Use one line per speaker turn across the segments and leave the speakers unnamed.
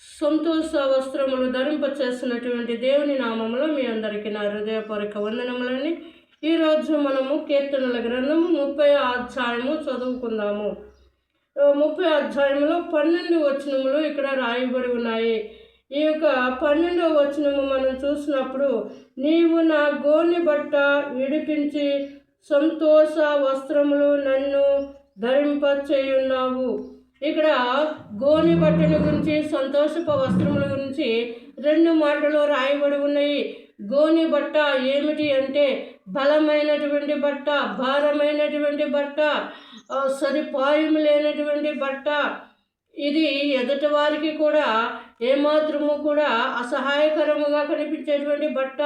సంతోష వస్త్రములు ధరింప చేస్తున్నటువంటి దేవుని నామంలో మీ అందరికీ నా హృదయపూర్వక వందనములని. ఈరోజు మనము కీర్తనల గ్రంథము ముప్పై అధ్యాయము చదువుకుందాము. ముప్పై అధ్యాయంలో పన్నెండు వచనములు ఇక్కడ రాయబడి ఉన్నాయి. ఈ యొక్క పన్నెండవ వచనము మనం చూసినప్పుడు నీవు నా గోని బట్ట విడిపించి సంతోష వస్త్రములు నన్ను ధరింప చేయున్నావు ఇక్కడ గోని బట్టల గురించి సంతోషప వస్త్రముల గురించి రెండు మాటలు రాయబడి ఉన్నాయి. గోని బట్ట ఏమిటి అంటే బలమైనటువంటి బట్ట భారమైనటువంటి బట్ట సరిపాయం లేనటువంటి బట్ట. ఇది ఎదుటి వారికి కూడా ఏమాత్రము కూడా అసహాయకరముగా కనిపించేటువంటి బట్ట.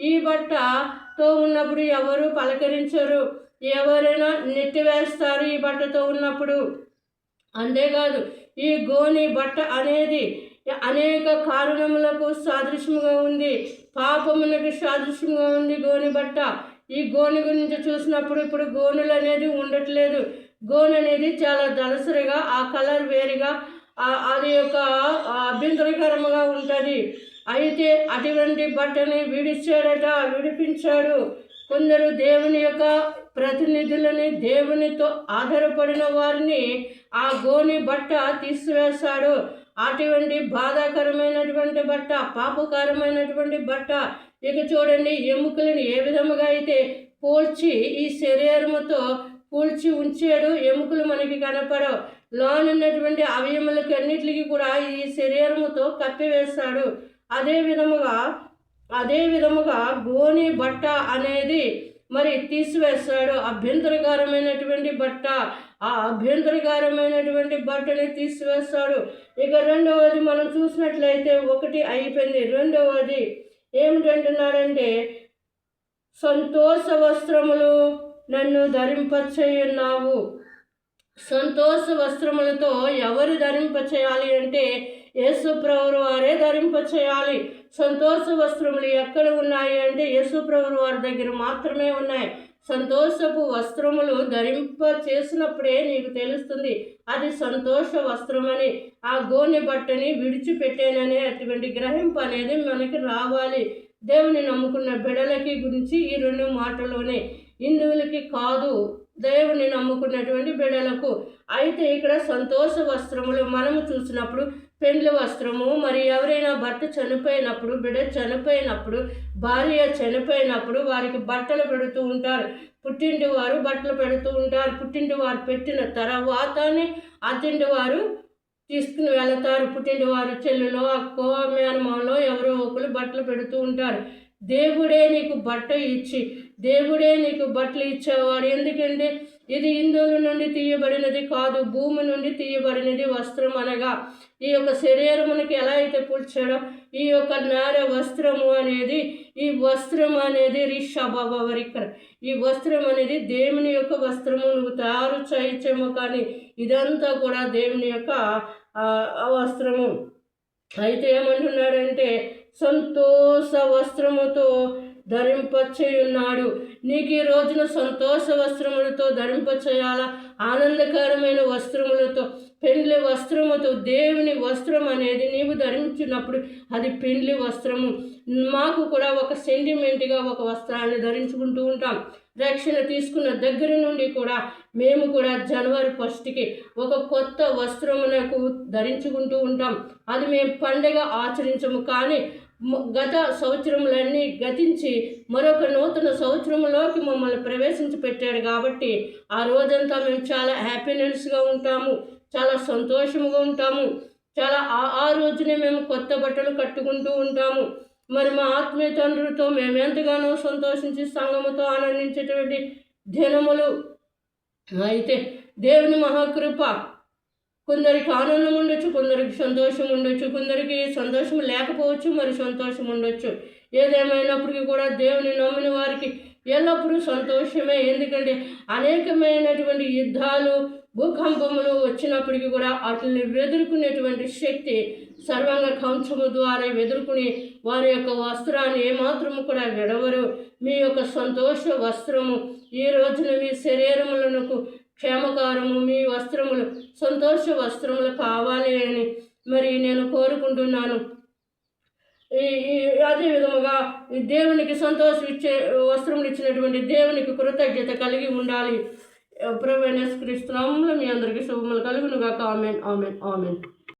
ఈ బట్టతో ఉన్నప్పుడు ఎవరు పలకరించరు? ఎవరైనా నెట్టివేస్తారు ఈ బట్టతో ఉన్నప్పుడు. అంతేకాదు ఈ గోని బట్ట అనేది అనేక కారణములకు సాదృశ్యంగా ఉంది. పాపమునకు సాదృశ్యంగా ఉంది గోని బట్ట. ఈ గోని గురించి చూసినప్పుడు ఇప్పుడు గోనులు అనేది ఉండట్లేదు. గోను అనేది చాలా దళసరిగా ఆ కలర్ వేరుగా అది యొక్క అభ్యంతరకరముగా ఉంటుంది. అయితే అటువంటి బట్టని విడిచాడట విడిపించాడు. కొందరు దేవుని యొక్క ప్రతినిధులని దేవునితో ఆధారపడిన వారిని ఆ గోని బట్ట తీసివేశాడు. అటువంటి బాధాకరమైనటువంటి బట్ట పాపకరమైనటువంటి బట్ట ఇక చూడండి ఎముకలను ఏ విధముగా అయితే పోల్చి ఈ శరీరముతో కూల్చి ఉంచాడు ఎముకలు మనకి కనపడవు. లోనున్నటువంటి అవయములకి అన్నిటికీ కూడా ఈ శరీరముతో కప్పివేస్తాడు అదే విధముగా అదే విధముగా గోని బట్ట అనేది మరి తీసివేస్తాడు అభ్యంతరకరమైనటువంటి బట్ట. ఆ అభ్యంతరకరమైనటువంటి బట్టని తీసివేస్తాడు ఇక రెండవది మనం చూసినట్లయితే ఒకటి అయిపోయింది. రెండవది ఏమిటంటున్నాడంటే సంతోష వస్త్రములు నన్ను ధరింపచేయున్నావు. సంతోష వస్త్రములతో ఎవరు ధరింపచేయాలి అంటే యేసుప్రభురు వారే ధరింపచేయాలి. సంతోష వస్త్రములు ఎక్కడ ఉన్నాయి అంటే యేసుప్రభురు వారి దగ్గర మాత్రమే ఉన్నాయి. సంతోషపు వస్త్రములు ధరింప చేసినప్పుడే నీకు తెలుస్తుంది. అది సంతోష వస్త్రమని ఆ గోనె బట్టని విడిచిపెట్టాననే అటువంటి గ్రహింపు అనేది మనకి రావాలి. దేవుని నమ్ముకున్న బిడలకి గురించి ఈ రెండు మాటలోనే హిందువులకి కాదు దేవుని నమ్ముకున్నటువంటి బిడలకు. అయితే ఇక్కడ సంతోష వస్త్రములు మనము చూసినప్పుడు పెండ్లి వస్త్రము మరి ఎవరైనా భర్త చనిపోయినప్పుడు బిడ్డ చనిపోయినప్పుడు భార్య చనిపోయినప్పుడు వారికి బట్టలు పెడుతూ ఉంటారు. పుట్టింటి వారు బట్టలు పెడుతూ ఉంటారు. పుట్టింటి వారు పెట్టిన తర్వాతనే అత్తింటి వారు తీసుకుని వెళతారు. పుట్టింటి వారు చెల్లులో అక్కో మేనమాలో ఎవరో ఒకరు బట్టలు పెడుతూ ఉంటారు. దేవుడే నీకు బట్ట ఇచ్చి దేవుడే నీకు బట్టలు ఇచ్చేవాడు. ఎందుకంటే ఇది హిందువుల నుండి తీయబడినది కాదు భూమి నుండి తీయబడినది వస్త్రం అనగా ఈ యొక్క శరీరమునికి ఎలా అయితే పూడ్చాడో ఈ యొక్క నార వస్త్రము అనేది ఈ వస్త్రం అనేది రిషభవరికర. ఈ వస్త్రం అనేది దేవుని యొక్క వస్త్రము నువ్వు తయారు చేయించేమో కానీ ఇదంతా కూడా దేవుని యొక్క వస్త్రము. అయితే ఏమంటున్నాడంటే సంతోష వస్త్రముతో ధరింపచేయున్నాడు. నీకు ఈ రోజున సంతోష వస్త్రములతో ధరింపచేయాలా? ఆనందకరమైన వస్త్రములతో పెండ్లి వస్త్రముతో దేవుని వస్త్రం అనేది నీవు ధరించినప్పుడు అది పెండ్లి వస్త్రము. మాకు కూడా ఒక సెంటిమెంట్గా ఒక వస్త్రాన్ని ధరించుకుంటూ ఉంటాం. రక్షణ తీసుకున్న దగ్గర నుండి కూడా మేము కూడా జనవరి ఫస్ట్కి ఒక కొత్త వస్త్రమునకు ధరించుకుంటూ ఉంటాం. అది మేము పండగ ఆచరించము కానీ గత సంవత్సరములన్నీ గతించి మరొక నూతన సంవత్సరంలోకి మమ్మల్ని ప్రవేశించి పెట్టాడు కాబట్టి ఆ రోజంతా మేము చాలా హ్యాపీనెస్గా ఉంటాము చాలా సంతోషంగా ఉంటాము. చాలా ఆ ఆ రోజునే మేము కొత్త బట్టలు కట్టుకుంటూ ఉంటాము. మరి మా ఆత్మీయ తండ్రులతో మేము ఎంతగానో సంతోషించి సంగముతో ఆనందించేటువంటి దినములు. అయితే దేవుని మహాకృప కొందరికి ఆనందం ఉండొచ్చు కొందరికి సంతోషం ఉండొచ్చు కొందరికి సంతోషం లేకపోవచ్చు మరి సంతోషం ఉండొచ్చు. ఏదేమైనప్పటికీ కూడా దేవుని నమ్మిన వారికి ఎల్లప్పుడూ సంతోషమే. ఎందుకంటే అనేకమైనటువంటి యుద్ధాలు భూకంపములు వచ్చినప్పటికీ కూడా వాటిని ఎదుర్కొనేటువంటి శక్తి సర్వాంగ కంచము ద్వారా ఎదుర్కొని వారి యొక్క వస్త్రాన్ని ఏమాత్రము కూడా విడవరు. మీ యొక్క సంతోష వస్త్రము ఈ రోజున మీ శరీరములకు క్షేమకారము మీ వస్త్రములు సంతోష వస్త్రములు కావాలి అని మరి నేను కోరుకుంటున్నాను. ఈ అదే విధముగా ఈ దేవునికి సంతోషం ఇచ్చే వస్త్రములు ఇచ్చినటువంటి దేవునికి కృతజ్ఞత కలిగి ఉండాలి. ప్రభు క్రీస్తునామంలో మీ అందరికీ శుభములు కలుగునుగాక. Amen amen amen.